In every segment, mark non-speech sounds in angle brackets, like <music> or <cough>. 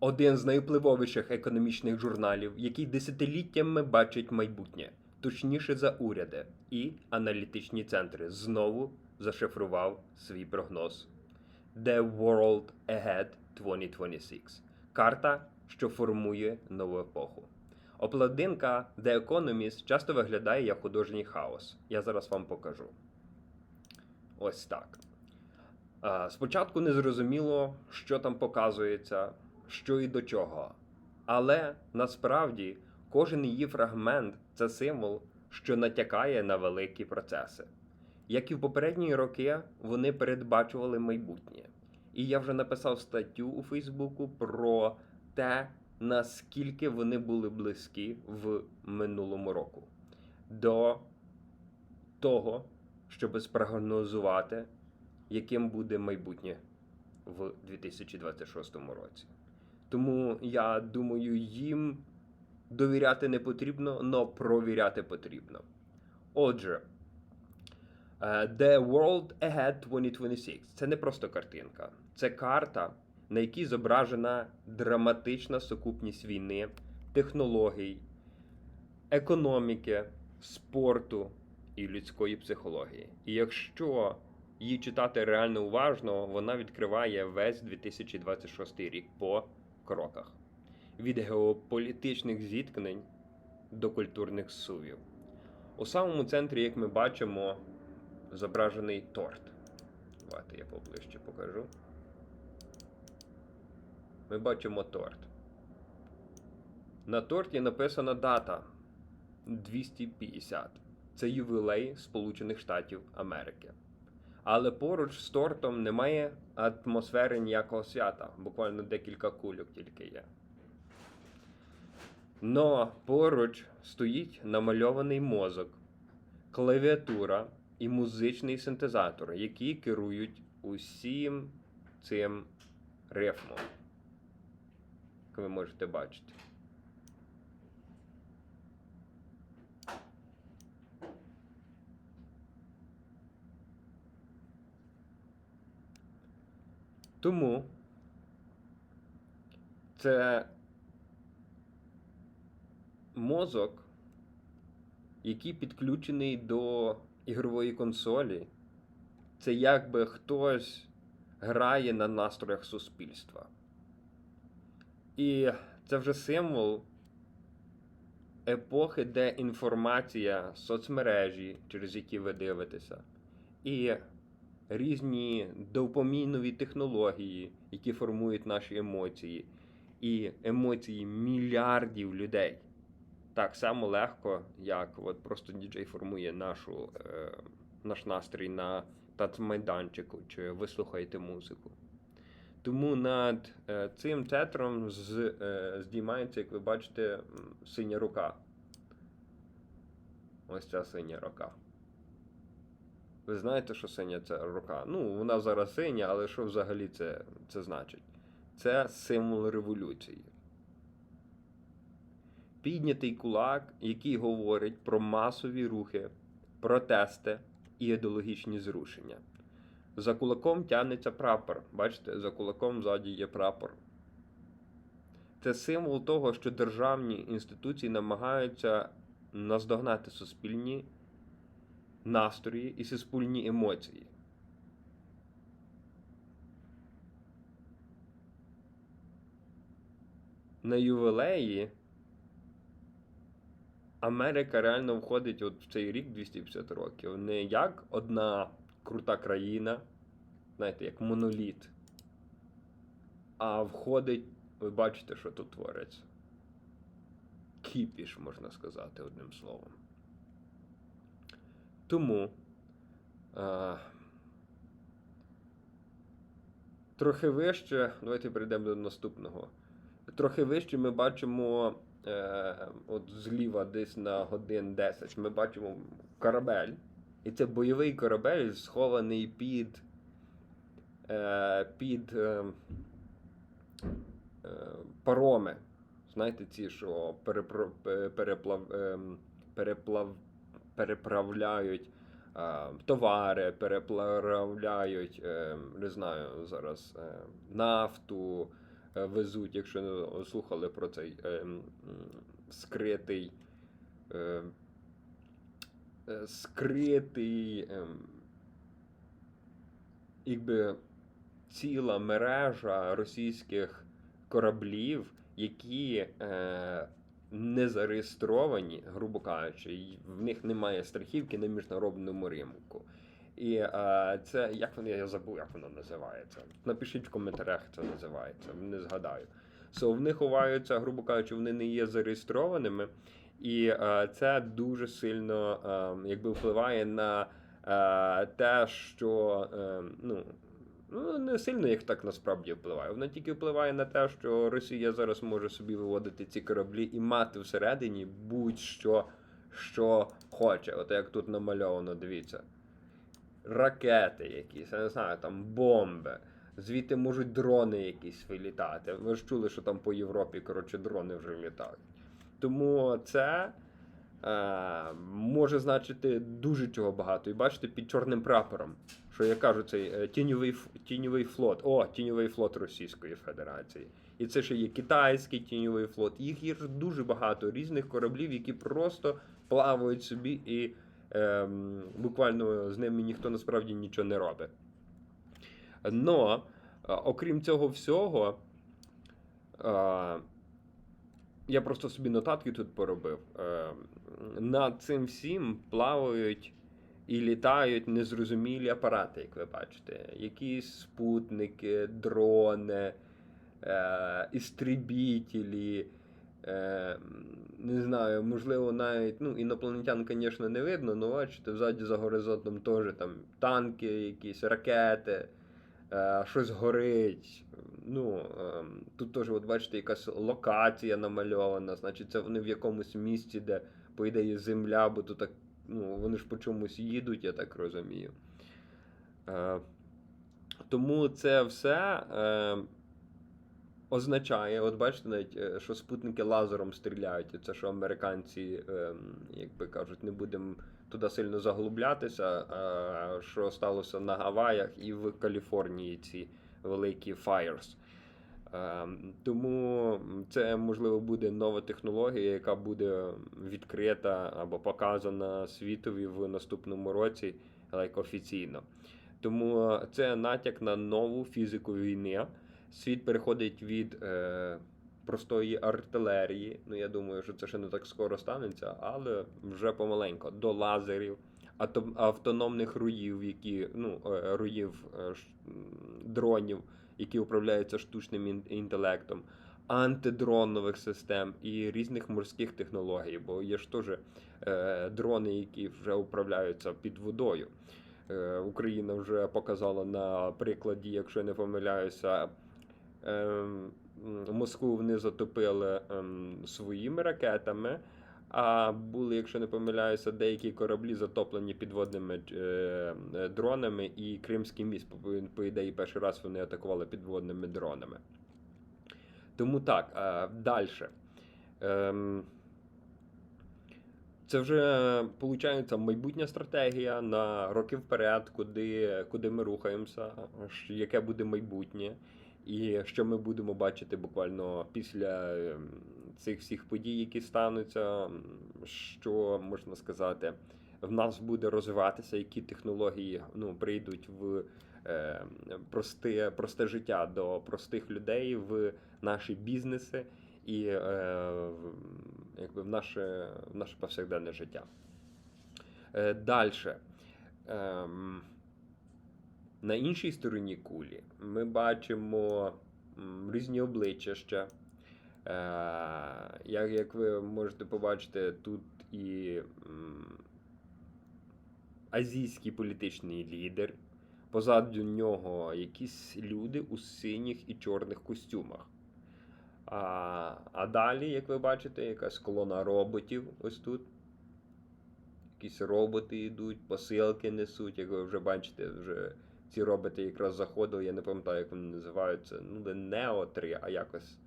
один з найвпливовіших економічних журналів, який десятиліттями бачить майбутнє, точніше за уряди і аналітичні центри, знову зашифрував свій прогноз. The World Ahead 2026. Карта, що формує нову епоху. Обкладинка The Economist часто виглядає як художній хаос. Я зараз вам покажу. Ось так. Спочатку не зрозуміло, що там показується, що і до чого. Але насправді кожен її фрагмент це символ, що натякає на великі процеси. Як і в попередні роки, вони передбачували майбутнє. І я вже написав статтю у Фейсбуку про те, наскільки вони були близькі в минулому року до того, щоб спрогнозувати, яким буде майбутнє в 2026 році. Тому я думаю, їм довіряти не потрібно, але провіряти потрібно. Отже, е, The World Ahead 2026 це не просто картинка, це карта, на якій зображена драматична сукупність війни, технологій, економіки, спорту і людської психології. І якщо її читати реально уважно, вона відкриває весь 2026 рік по кроках від геополітичних зіткнень до культурних сувів. У самому центрі, як ми бачимо, зображений торт. Давайте я поближче покажу. Ми бачимо торт. На торті написана дата 250. Це ювілей Сполучених Штатів Америки. Але поруч з тортом немає атмосфери ніякого свята. Буквально декілька кульок тільки є. Но поруч стоїть намальований мозок, клавіатура і музичний синтезатор, які керують усім цим рифмом. Як ви можете бачити. Тому це мозок, який підключений до ігрової консолі. Це якби хтось грає на настроях суспільства. І це вже символ епохи, де інформація, соцмережі, через які ви дивитеся, і різні допомінові технології, які формують наші емоції, і емоції мільярдів людей. Так само легко, як от просто діджей формує нашу, е, наш настрій на танцмайданчику, чи ви слухаєте музику. Тому над е, цим тетром з, е, здіймається, як ви бачите, синя рука. Ось ця синя рука. Ви знаєте, що синя це рука? Ну, вона зараз синя, але що взагалі це, це значить? Це символ революції. Піднятий кулак, який говорить про масові рухи, протести і ідеологічні зрушення. За кулаком тягнеться прапор. Бачите, за кулаком ззаді є прапор. Це символ того, що державні інституції намагаються наздогнати суспільні настрої і суспільні емоції. На ювілеї Америка реально входить от в цей рік 250 років. Не як одна крута країна, знаєте, як моноліт. А входить, ви бачите, що тут твориться. Кіпіш, можна сказати, одним словом. Тому а, трохи вище, давайте перейдемо до наступного. Трохи вище ми бачимо, е, от зліва десь на годин 10, ми бачимо корабель. І це бойовий корабель, схований під, е, під е, е, пароми. Знаєте, ці, що перепро, переплав, ем, переплав, переправляють е, товари, переправляють, е, не знаю, зараз е, нафту, везуть, якщо не слухали про цей скритий. Скритий. Якби ціла мережа російських кораблів, які не зареєстровані, грубо кажучи, в них немає страхівки на міжнародному ринку. І е, це як вони я забув, як воно називається. Напишіть в коментарях, як це називається, не згадаю. So, в них ховаються, грубо кажучи, вони не є зареєстрованими, і е, це дуже сильно е, якби впливає на е, те, що е, ну. Ну, не сильно їх так насправді впливає. Воно тільки впливає на те, що Росія зараз може собі виводити ці кораблі і мати всередині будь-що, що хоче. От як тут намальовано, дивіться. Ракети якісь, я не знаю, там бомби. Звідти можуть дрони якісь вилітати. Ви ж чули, що там по Європі, коротше, дрони вже літають. Тому це може значити дуже чого багато. І бачите, під чорним прапором, що я кажу, цей е, тіньовий, тіньовий флот. О, тіньовий флот Російської Федерації. І це ще є китайський тіньовий флот. Їх є дуже багато різних кораблів, які просто плавають собі і ем, буквально з ними ніхто насправді нічого не робить. Но, е, окрім цього всього, е, я просто собі нотатки тут поробив. Е, Над цим всім плавають і літають незрозумілі апарати, як ви бачите. Якісь спутники, дрони, е, істребітелі. Е, не знаю, можливо, навіть ну, інопланетян, звісно, не видно, але бачите, взаді за горизонтом теж там танки, якісь ракети, е, щось горить. Ну, е, тут теж, от бачите, якась локація намальована, значить, це вони в якомусь місці, де, по ідеї, земля, бо тут так, ну, вони ж по чомусь їдуть, я так розумію. Е, тому це все. Е, означає, от бачите, навіть, е, що спутники лазером стріляють, це що американці, ем, як кажуть, не будемо туди сильно заглублятися, а що сталося на Гаваях і в Каліфорнії ці великі fires. Ем, Тому це можливо буде нова технологія, яка буде відкрита або показана світові в наступному році, like, офіційно. Тому це натяк на нову фізику війни. Світ переходить від е, простої артилерії. Ну, я думаю, що це ще не так скоро станеться, але вже помаленько до лазерів, автономних руїв, які ну, е, руїв е, дронів, які управляються штучним ін- інтелектом, антидронових систем і різних морських технологій. Бо є ж теж е, дрони, які вже управляються під водою. Е, Україна вже показала на прикладі, якщо я не помиляюся, ем, Москву вони затопили ем, своїми ракетами. А були, якщо не помиляюся, деякі кораблі затоплені підводними е, е, дронами, і Кримський міст, по, ідеї, перший раз вони атакували підводними дронами. Тому так, е, далі. Ем, це вже виходить майбутня стратегія на роки вперед, куди, куди ми рухаємося, яке буде майбутнє, і що ми будемо бачити буквально після ем, цих всіх подій, які стануться, що можна сказати, в нас буде розвиватися, які технології ну, прийдуть в е, просте, просте життя до простих людей, в наші бізнеси і е, в, якби в наше, в наше повсякденне життя. Е, Далі. Ем, на іншій стороні кулі ми бачимо різні обличчя ще. Е, як, як ви можете побачити, тут і азійський політичний лідер, позаду нього якісь люди у синіх і чорних костюмах. А, а далі, як ви бачите, якась колона роботів ось тут. Якісь роботи йдуть, посилки несуть, як ви вже бачите, вже ці роботи якраз заходили, я не пам'ятаю, як вони називаються. Ну, не Neo 3, а якось,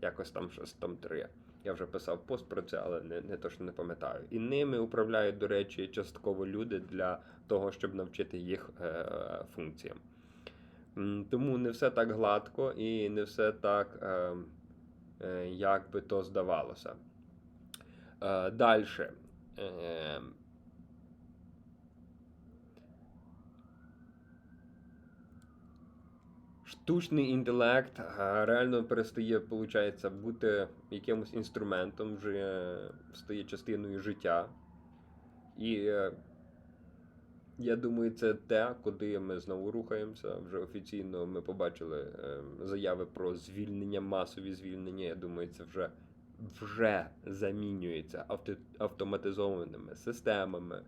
якось там щось там 3. Я вже писав пост про це, але не, не точно не пам'ятаю. І ними управляють, до речі, частково люди для того, щоб навчити їх е, функціям. Тому не все так гладко і не все так, е, е, як би то здавалося. Е, Далі. Штучний інтелект е, реально перестає, виходить, бути якимось інструментом, вже стає частиною життя. І е, я думаю, це те, куди ми знову рухаємося. Вже офіційно ми побачили е, заяви про звільнення, масові звільнення. Я думаю, це вже, вже замінюється автоматизованими системами.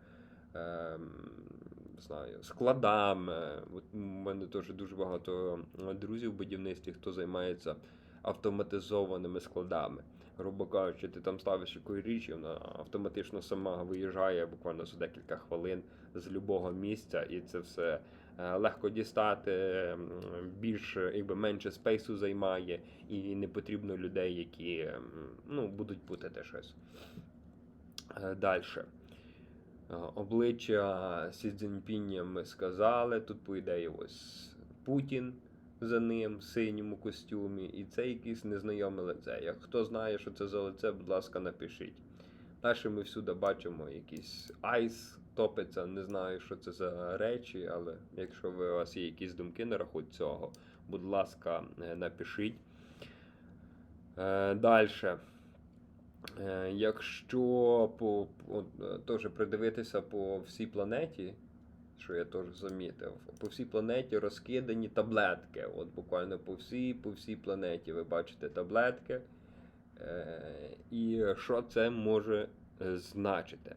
Е, не знаю, складами. От у мене теж дуже багато е, друзів в будівництві, хто займається автоматизованими складами. Грубо кажучи, ти там ставиш якусь річ, і вона автоматично сама виїжджає буквально за декілька хвилин з любого місця, і це все е, легко дістати, більше, якби менше спейсу займає, і не потрібно людей, які ну, будуть путати щось. Далі. Е, Обличчя Сі Цзіньпіня ми сказали. Тут, по ідеї, ось Путін за ним в синьому костюмі, і це якесь незнайоме лице. Як хто знає, що це за лице, будь ласка, напишіть. Далі ми всюди бачимо якийсь айс топиться, не знаю, що це за речі, але якщо ви, у вас є якісь думки на рахунок цього, будь ласка, е, напишіть. Далі. Е, Якщо по, е, теж придивитися по всій планеті, що я теж замітив, по всій планеті розкидані таблетки. От буквально по всій, по всій планеті ви бачите таблетки. Е, І що це може е, значити?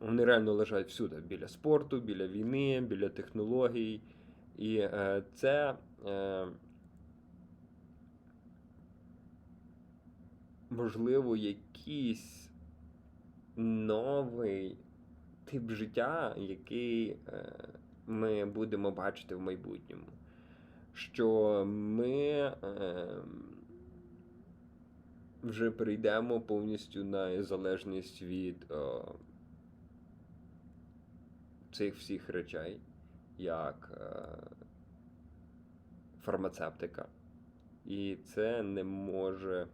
Вони реально лежать всюди, біля спорту, біля війни, біля технологій. І це. Можливо, якийсь новий тип життя, який е, ми будемо бачити в майбутньому. Що ми е, вже перейдемо повністю на залежність від цих всіх речей, як е, фармацевтика. І це не може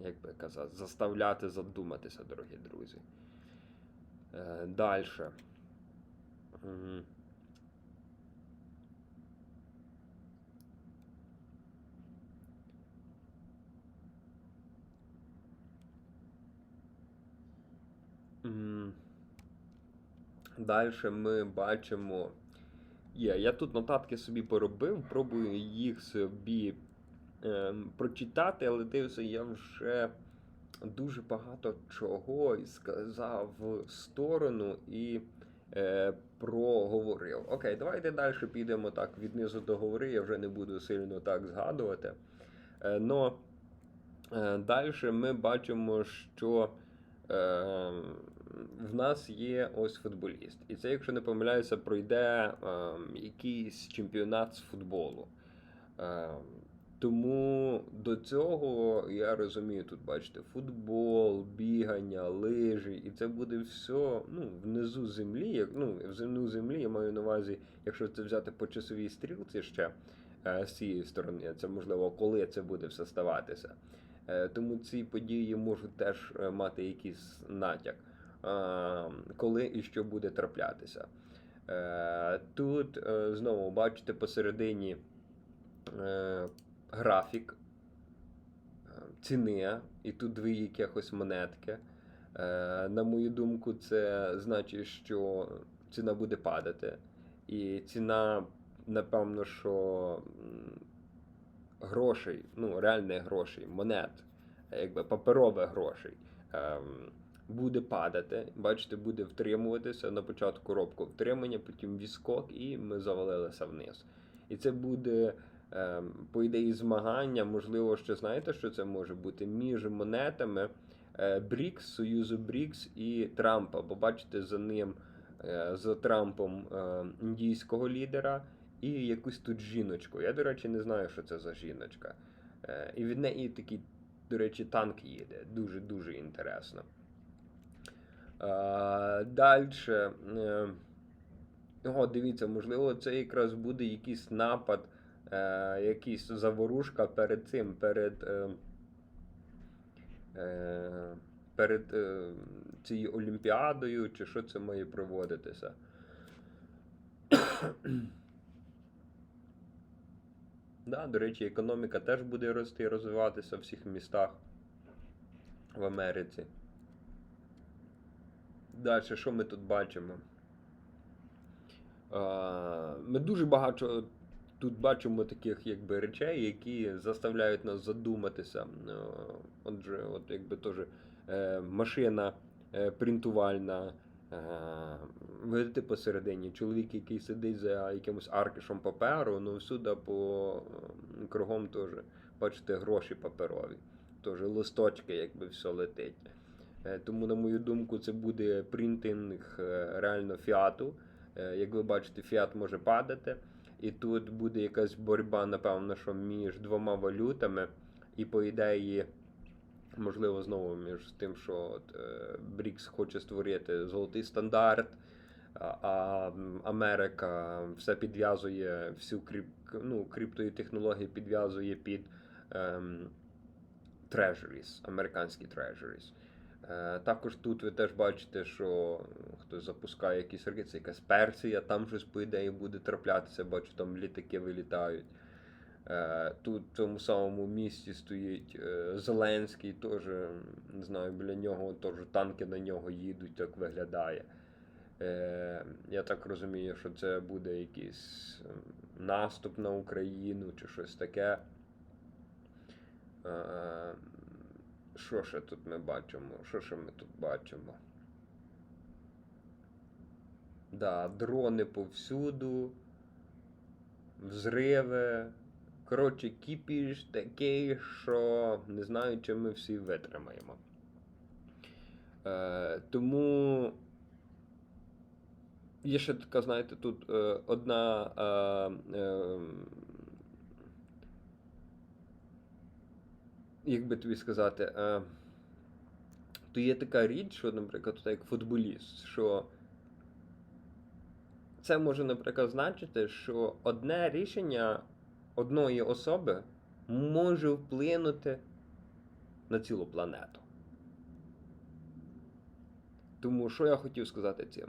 як би казати, заставляти задуматися, дорогі друзі. Е, Далі. Далі ми бачимо. Є, я тут нотатки собі поробив, пробую їх собі прочитати, але дивися, я вже дуже багато чого сказав в сторону і е, проговорив. Окей, давайте далі підемо так від низу до гори, я вже не буду сильно так згадувати. Е, но е, далі ми бачимо, що е, в нас є ось футболіст. І це, якщо не помиляюся, пройде е, якийсь чемпіонат з футболу. Е, тому до цього я розумію, тут бачите, футбол, бігання, лижі, і це буде все ну, внизу землі. Як, ну, внизу землі я маю на увазі, якщо це взяти по часовій стрілці ще е, з цієї сторони, це можливо, коли це буде все ставатися. Е, тому ці події можуть теж е, мати якийсь натяк, коли і що буде траплятися. Тут знову бачите посередині. Графік е, ціни, і тут дві якихось монетки. Е, На мою думку, це значить, що ціна буде падати. І ціна, напевно, що грошей, ну, реальних грошей, монет, якби паперових грошей. ем, Буде падати, бачите, буде втримуватися на початку робку втримання, потім віскок, і ми завалилися вниз. І це буде по ідеї змагання, можливо, що знаєте, що це може бути між монетами е, Брікс, Союзу Брікс і Трампа. Бо бачите, за ним, е, за Трампом е, індійського лідера і якусь тут жіночку. Я, до речі, не знаю, що це за жіночка. І від неї такий, до речі, танк їде. Дуже-дуже інтересно. Далі. Дивіться, можливо, це якраз буде якийсь напад, е, якийсь заворушка перед цим, перед. Е, е, перед е, цією Олімпіадою, чи що це має проводитися. <clears throat> да, до речі, економіка теж буде рости, і розвиватися в всіх містах в Америці. Далі, що ми тут бачимо? Е, Ми дуже багато тут бачимо таких якби речей, які заставляють нас задуматися. Е, Отже, от якби теж е, машина е, принтувальна. Видите посередині, чоловік, який сидить за якимось аркішем паперу, ну всюди по кругом теж бачите гроші паперові, теж листочки, якби все летить. Тому, на мою думку, це буде принтинг реально фіату. Як ви бачите, фіат може падати, і тут буде якась боротьба, напевно, що між двома валютами, і по ідеї, можливо, знову між тим, що от, е, БРІКС хоче створити золотий стандарт, а, Америка все підв'язує, всю крип, ну, криптої технології підв'язує під ем, treasuries, американські treasuries. Е, Також тут ви теж бачите, що хтось запускає якісь ракети, це якась Персія, там щось по ідеї буде траплятися, бачу, там літаки вилітають. Е, Тут в цьому самому місті стоїть е, Зеленський, теж, не знаю, біля нього теж танки на нього їдуть, так виглядає. Я так розумію, що це буде якийсь наступ на Україну чи щось таке. Що ще тут ми бачимо? Що ще ми тут бачимо? Да, дрони повсюду, взриви. Коротше, кіпіш такий, що не знаю, чи ми всі витримаємо. Е, тому є ще така, знаєте, тут е, одна. Е, е, як би тобі сказати, е, то є така річ, що, наприклад, як футболіст, що це може, наприклад, значити, що одне рішення одної особи може вплинути на цілу планету. Тому що я хотів сказати цим?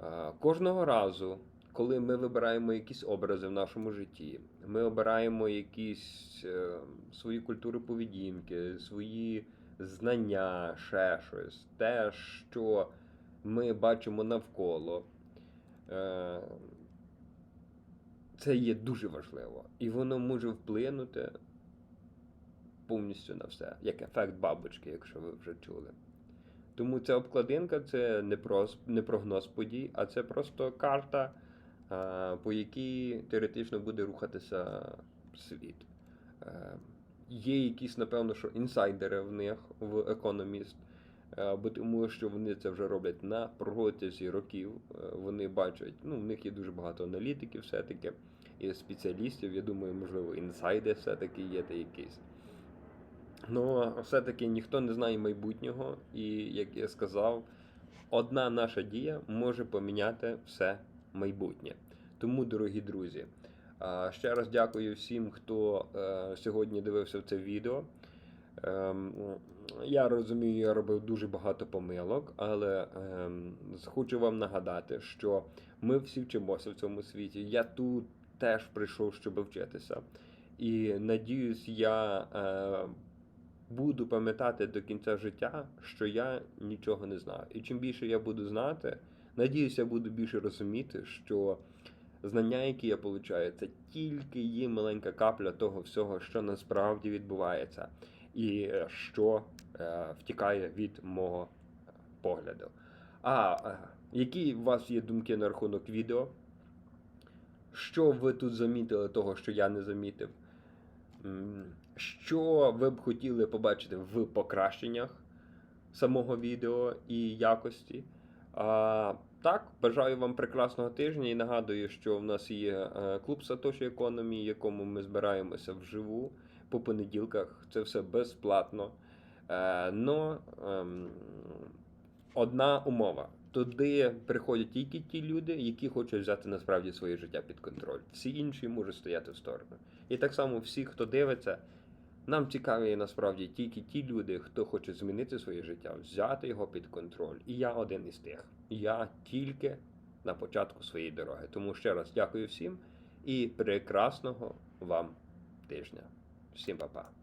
Е, Кожного разу, коли ми вибираємо якісь образи в нашому житті, ми обираємо якісь е, свої культури поведінки, свої знання, ще щось, те, що ми бачимо навколо. Е, Це є дуже важливо. І воно може вплинути повністю на все, як ефект бабочки, якщо ви вже чули. Тому ця обкладинка це не, прогноз подій, а це просто карта, по якій теоретично буде рухатися світ. Е, Є якісь, напевно, що інсайдери в них в Economist, е, бо тому що вони це вже роблять на протязі років. Е, Вони бачать, ну, в них є дуже багато аналітиків, все-таки, і спеціалістів. Я думаю, можливо, інсайди все-таки є та якісь. Ну, все-таки ніхто не знає майбутнього, і як я сказав, одна наша дія може поміняти все майбутнє. Тому, дорогі друзі, ще раз дякую всім, хто е, сьогодні дивився це відео. Ем, Я розумію, я робив дуже багато помилок, але ем, хочу вам нагадати, що ми всі вчимося в цьому світі. Я тут теж прийшов, щоб вчитися. І надіюсь, я е, буду пам'ятати до кінця життя, що я нічого не знаю. І чим більше я буду знати, надіюся, я буду більше розуміти, що знання, які я получаю, це тільки є маленька капля того всього, що насправді відбувається, і що е, втікає від мого погляду. А е, які у вас є думки на рахунок відео? Що ви тут замітили того, що я не замітив? Що ви б хотіли побачити в покращеннях самого відео і якості? А, так, бажаю вам прекрасного тижня і нагадую, що в нас є е, клуб Satoshi Economy, в якому ми збираємося вживу по понеділках. Це все безплатно. Но ем, одна умова. Туди приходять тільки ті люди, які хочуть взяти насправді своє життя під контроль. Всі інші можуть стояти в сторону. І так само всі, хто дивиться, нам цікаві насправді тільки ті люди, хто хоче змінити своє життя, взяти його під контроль. І я один із тих. Я тільки на початку своєї дороги. Тому ще раз дякую всім і прекрасного вам тижня. Всім па-па.